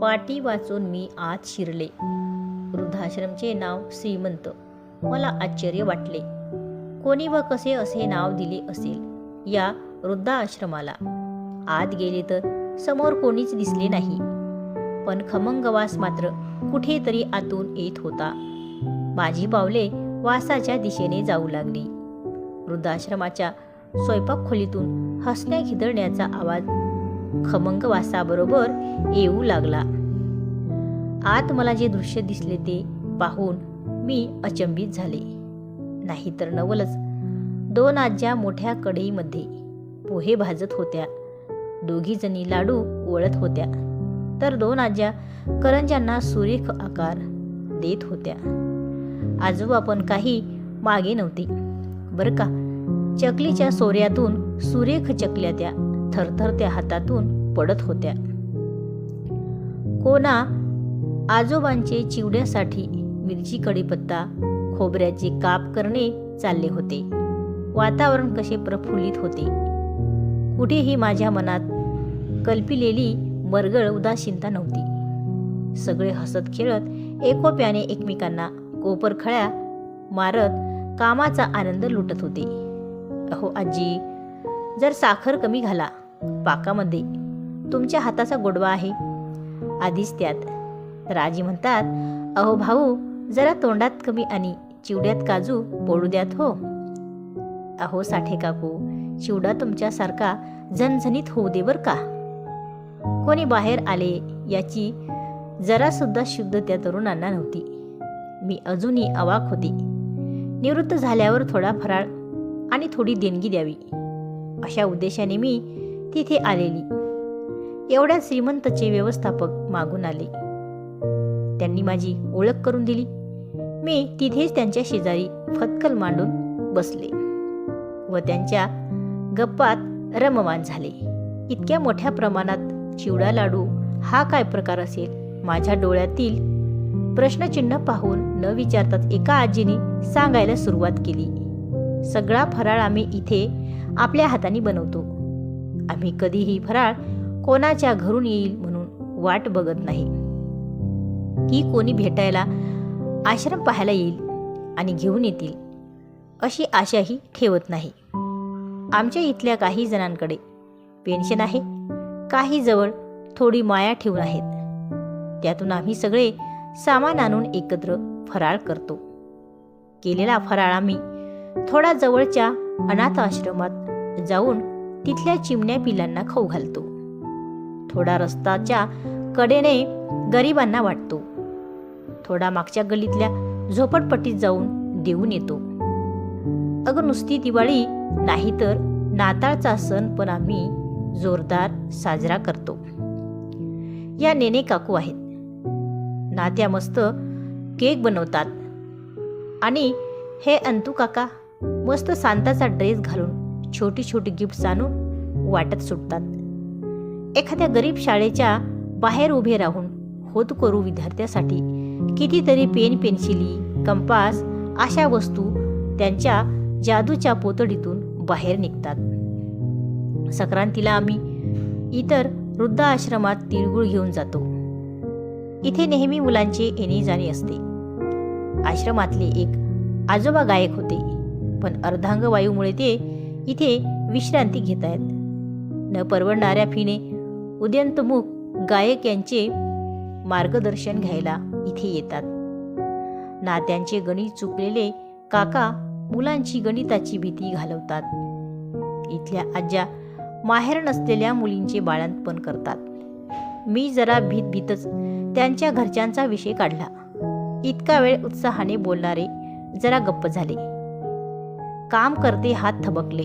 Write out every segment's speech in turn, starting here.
पाटी वाचून मी आत शिरले. वृद्धाश्रमचे नाव श्रीमंत. मला आश्चर्य वाटले. कोणी व कसे असे नाव दिले असेल या वृद्धाश्रमाला? आत गेले तर समोर कोणीच दिसले नाही. पण खमंगवास मात्र कुठेतरी आतून येत होता. माझी पावले वासाच्या दिशेने जाऊ लागली. वृद्धाश्रमाच्या स्वयंपाक खोलीतून हसण्या खिदळण्याचा आवाज खमंग वासाबरोबर येऊ लागला. आत मला जे दृश्य दिसले ते पाहून मी अचंबित झाले. नाहीतर नवलच. दोन आज्या मोठ्या कढईमध्ये पोहे भाजत होत्या. दोघीजणी लाडू वळत होत्या. तर दोन आज्या करंजांना सुरेख आकार देत होत्या. आजोबा पण काही मागे नव्हते. बरं का? चकलीच्या सोऱ्यातून सुरेख चकल्या त्या. थरथरत्या हातातून पडत होत्या. कोणा आजोबांचे चिवड्यासाठी मिरची कढीपत्ता खोबऱ्याचे काप करणे चालले होते. वातावरण कसे प्रफुल्लित होते. कुठेही माझ्या मनात कल्पिलेली मरगळ उदासीनता नव्हती. सगळे हसत खेळत एकोप्याने एकमेकांना कोपरखळ्या मारत कामाचा आनंद लुटत होते. अहो आजी जर साखर कमी घाला पाकामध्ये तुमच्या हाताचा गोडवा आहे. आधीच त्यात राजी म्हणतात अहो भाऊ जरा तोंडात कमी आणि चिवड्यात काजू बोडू द्यात हो. अहो साठे काकू चिवडा तुमच्यासारखा झणझणीत होऊ दे बर का? कोणी बाहेर आले याची जरासुद्धा शुद्ध त्या तरुणांना नव्हती. मी अजूनही अवाक होती. निवृत्त झाल्यावर थोडा फराळ आणि थोडी देणगी द्यावी. अशा उद्देशाने मी तिथे आलेली. एवढ्या श्रीमंतचे व्यवस्थापक मागून आले. त्यांनी माझी ओळख करून दिली. मी तिथेच त्यांच्या शेजारी फतकल मांडून बसले व त्यांच्या गप्पात रममान झाले. इतक्या मोठ्या प्रमाणात चिवडा लाडू हा काय प्रकार असेल? माझ्या डोळ्यातील प्रश्नचिन्ह पाहून न विचारताच एका आजीने सांगायला सुरुवात केली. सगळा फराळ आम्ही इथे आपल्या हाताने बनवतो. आम्ही कधीही फराळ कोणाच्या घरून येईल म्हणून वाट बघत नाही. की कोणी भेटायला आश्रम पाहायला येईल आणि घेऊन येतील अशी आशाही ठेवत नाही. आमच्या इथल्या काही जणांकडे पेन्शन आहे काही जवळ थोडी माया ठेवून आहेत. त्यातून आम्ही सगळे सामान आणून एकत्र फराळ करतो. केलेला फराळ आम्ही थोडा जवळच्या अनाथ आश्रमात जाऊन तिथल्या चिमण्या पिलांना खाऊ घालतो. थोडा रस्ताच्या कडेने गरिबांना वाटतो. थोडा मागच्या गलीतल्या झोपडपट्टीत जाऊन देऊन येतो. अगं नुसती दिवाळी नाही तर नाताळचा सण पण आम्ही जोरदार साजरा करतो. या नेने काकू आहेत. नात्या मस्त केक बनवतात. आणि हे अंतू काका मस्त सांताचा ड्रेस घालून छोटी छोटी गिफ्ट्स आणून वाटत सुटतात. एखाद्या गरीब शाळेच्या बाहेर उभे राहून होत करू विद्यार्थ्यासाठी कितीतरी पेन पेन्सिली कंपास अशा वस्तू त्यांच्या जादूच्या पोतडीतून बाहेर निघतात. संक्रांतीला आम्ही इतर वृद्ध आश्रमात तिळगुळ घेऊन जातो. इथे नेहमी मुलांचे येणे जाणे असते. आश्रमातले एक आजोबा गायक होते पण अर्धांग वायूमुळे ते इथे विश्रांती घेत आहेत न परवडणाऱ्या फीने उदयंतमुख गायक यांचे मार्गदर्शन घ्यायला इथे येतात. नात्यांचे गणित चुकलेले काका मुलांची गणिताची भीती घालवतात. इथल्या आज्या माहेर नसलेल्या मुलींचे बाळंतपण करतात. मी जरा भीत भीतच त्यांच्या घरच्यांचा विषय काढला. इतका वेळ उत्साहाने बोलणारे जरा गप्प झाले. काम करते हात थबकले.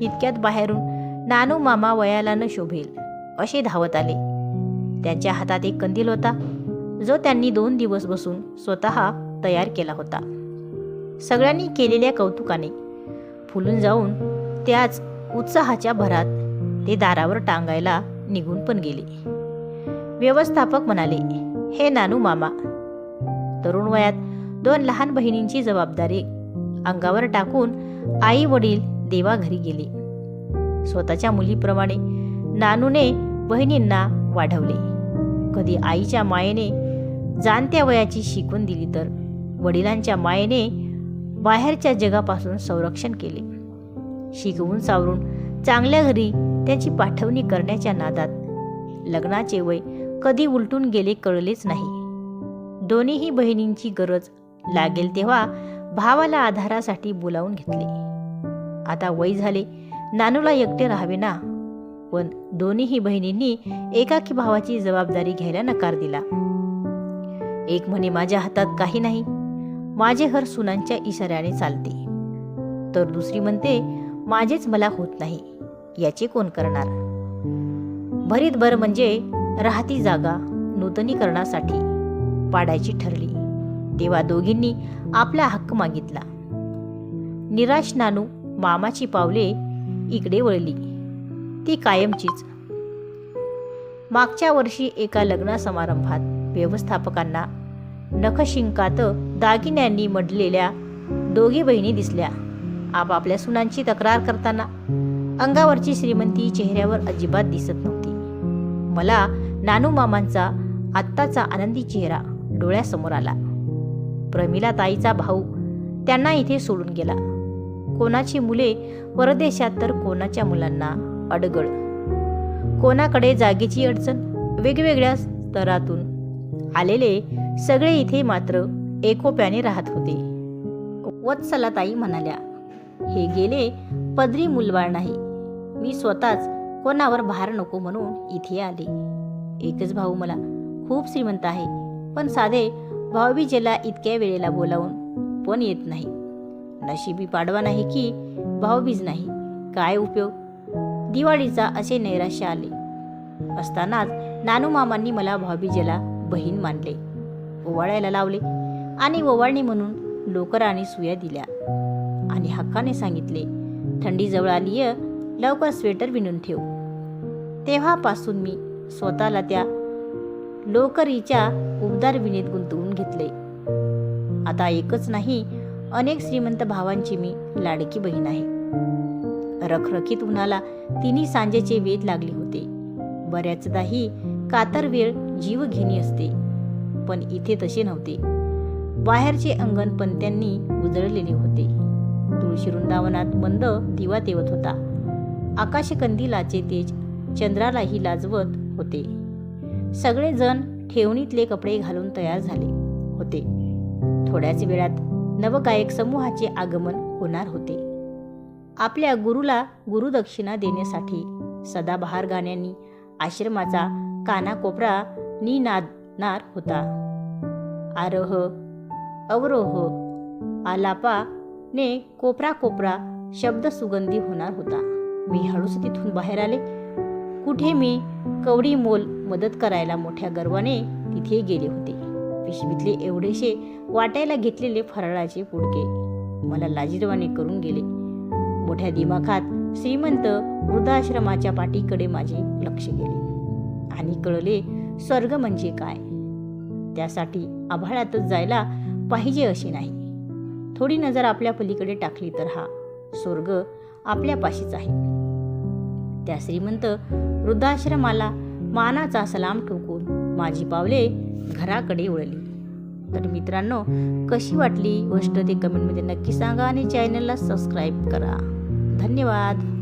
इतक्यात बाहेरून नानू मामा वयाला न शोभेल. असे धावत आले. त्यांच्या हातात एक कंदील होता. जो त्यांनी दोन दिवस बसून स्वतः तयार केला होता. सगळ्यांनी केलेल्या कौतुकाने. फुलून जाऊन त्याच उत्साहाच्या भरात ते दारावर टांगायला निघून पण गेले. व्यवस्थापक म्हणाले हे नानू मामा. तरुण वयात दोन लहान बहिणींची जबाबदारी अंगावर टाकून आई वडील देवाघरी गेले. स्वतःच्या मुलीप्रमाणे नानूने बहिणींना वाढवले. कधी आईच्या मायेने जाणत्या वयाची शिकवण दिली तर वडिलांच्या मायेने बाहेरच्या जगापासून संरक्षण केले. शिकवून सावरून चांगल्या घरी त्याची पाठवणी करण्याच्या नादात लग्नाचे वय कधी उलटून गेले कळलेच नाही. दोन्हीही बहिणींची गरज लागेल तेव्हा भावाला आधारासाठी बोलावून घेतले. आता वय झाले नानूला एकटे राहावे ना? पण दोन्हीही बहिणींनी एकाकी भावाची जबाबदारी घ्यायला नकार दिला. एक म्हणे माझ्या हातात काही नाही. माझे घर सुनांच्या इशाऱ्याने चालते. तर दुसरी म्हणते माझेच मला होत नाही. याचे कोण करणार? भरीत भर म्हणजे राहती जागा नूतनीकरणासाठी पाडायची ठरली. तेव्हा दोघींनी आपला हक्क मागितला. निराश नानू मामाची पावले इकडे वळली. ती कायमचीच. मागच्या वर्षी एका लग्न समारंभात व्यवस्थापकांना नखशिंकात दागिन्यांनी मडलेल्या दोघी बहिणी दिसल्या. आपापल्या सुनांची तक्रार करताना अंगावरची श्रीमंती चेहऱ्यावर अजिबात दिसत नव्हती. मला नानू मामांचा आत्ताचा आनंदी चेहरा डोळ्यासमोर आला. प्रमिला ताईचा भाऊ त्यांना इथे सोडून गेला. कोणाची मुले परदेशात तर कोणाच्या मुलांना अडगळ. कोणाकडे जागेची अडचण? वेगवेगळ्या स्तरातून. आलेले सगळे इथे मात्र एकोप्याने राहत होते. वत्सलाताई म्हणाल्या हे गेले पदरी मुलबाळ नाही. मी स्वतःच कोणावर भार नको म्हणून इथे आले. एकच भाऊ मला खूप श्रीमंत आहे पण साधे भाऊबीजेला इतक्या वेळेला बोलावून पण येत नाही. नशिबी पाडवा नाही की भाऊबीज नाही. काय उपयोग दिवाळीचा असे नैराश्य आले. असतानाच नानू मामांनी मला भाभीजेला बहीण मानले. ओवाळायला लावले आणि ओवाळणी म्हणून लोकर आणि सुया दिल्या आणि हक्काने सांगितले थंडी जवळ आली लवकर स्वेटर विणून ठेव. तेव्हापासून मी स्वतःला त्या लोकरीच्या उबदार विणीत गुंतवून घेतले. आता एकच नाही अनेक श्रीमंत भावांची मी लाडकी बहीण आहे. रखरखीत उन्हाला तिन्ही सांजेचे वेध लागले होते. बऱ्याचदा ही कातर वेळ जीवघेणी असते पण इथे तसे नव्हते. बाहेरचे अंगण पंत्यांनी उजळलेले होते. तुळशी वृंदावनात मंद दिवा तेवत होता. आकाशकंदिलाचे तेज चंद्रालाही लाजवत होते. सगळेजण ठेवणीतले कपडे घालून तयार झाले होते. थोड्याच वेळात नवगायक समूहाचे आगमन होणार होते. आपल्या गुरुला गुरुदक्षिणा देण्यासाठी सदाबहार गाण्यांनी आश्रमाचा कानाकोपरा निनादणार होता. आरोह अवरोह आलापा ने कोपरा कोपरा शब्द सुगंधी होणार होता. मी हळूच तिथून बाहेर आले. कुठे मी कवडी मोल मदत करायला मोठ्या गर्वाने तिथे गेले होते. पिशवीतले एवढेसे वाटायला घेतलेले फराळाचे पुडके मला लाजीरवाने करून गेले. मोठ्या दिमाखात श्रीमंत वृद्धाश्रमाच्या पाठीकडे माझे लक्ष गेले. आणि कळले स्वर्ग म्हणजे काय? त्यासाठी आभाळातच जायला पाहिजे असे नाही. थोडी नजर आपल्या पलीकडे टाकली तर हा स्वर्ग आपल्यापाशीच आहे. त्या श्रीमंत वृद्धाश्रमाला मानाचा सलाम ठोकून माझी पावले घराकडे वळली. तर मित्रांनो कशी वाटली गोष्ट ते कमेंटमध्ये नक्की सांगा आणि चॅनलला सबस्क्राईब करा. धन्यवाद.